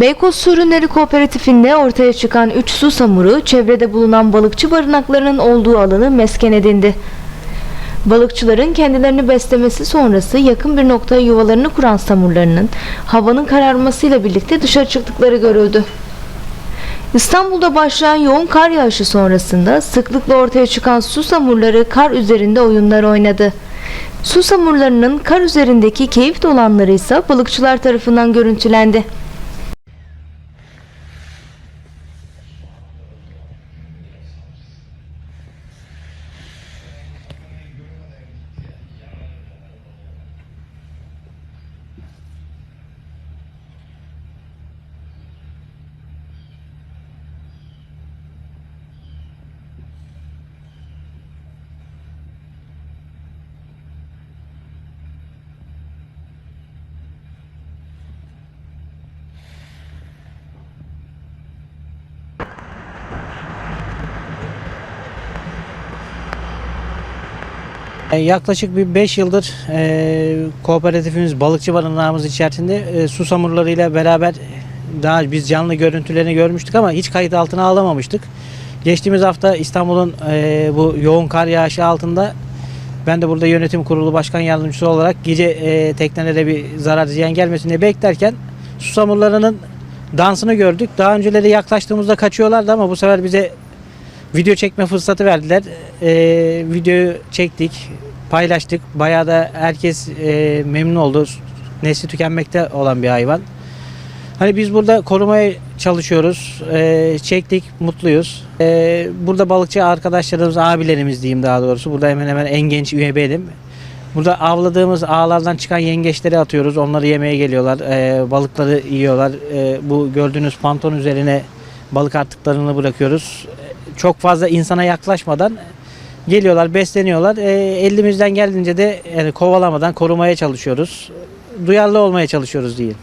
Beykoz Su Ürünleri Kooperatifinde ortaya çıkan 3 susamuru çevrede bulunan balıkçı barınaklarının olduğu alanı mesken edindi. Balıkçıların kendilerini beslemesi sonrası yakın bir noktaya yuvalarını kuran samurlarının havanın kararmasıyla birlikte dışarı çıktıkları görüldü. İstanbul'da başlayan yoğun kar yağışı sonrasında sıklıkla ortaya çıkan susamurları kar üzerinde oyunlar oynadı. Susamurlarının kar üzerindeki keyif dolanları ise balıkçılar tarafından görüntülendi. Yaklaşık bir 5 yıldır e, kooperatifimiz balıkçı barınağımız içerisinde e, susamurlarıyla beraber daha biz canlı görüntülerini görmüştük ama hiç kayıt altına alamamıştık. Geçtiğimiz hafta İstanbul'un e, bu yoğun kar yağışı altında ben de burada yönetim kurulu başkan yardımcısı olarak gece e, teknelere bir zarar ziyan gelmesin diye beklerken susamurlarının dansını gördük. Daha önceleri yaklaştığımızda kaçıyorlardı ama bu sefer bize video çekme fırsatı verdiler. Ee, videoyu çektik, paylaştık. Bayağı da herkes e, memnun oldu. Nesli tükenmekte olan bir hayvan. Hani biz burada korumaya çalışıyoruz. Ee, çektik, mutluyuz. Ee, burada balıkçı arkadaşlarımız, abilerimiz diyeyim daha doğrusu. Burada hemen hemen en genç üye benim. Burada avladığımız ağlardan çıkan yengeçleri atıyoruz. Onları yemeye geliyorlar. Ee, balıkları yiyorlar. Ee, bu gördüğünüz panton üzerine balık artıklarını bırakıyoruz. Çok fazla insana yaklaşmadan geliyorlar, besleniyorlar. Ee, elimizden geldiğince de yani kovalamadan korumaya çalışıyoruz. Duyarlı olmaya çalışıyoruz diyeyim.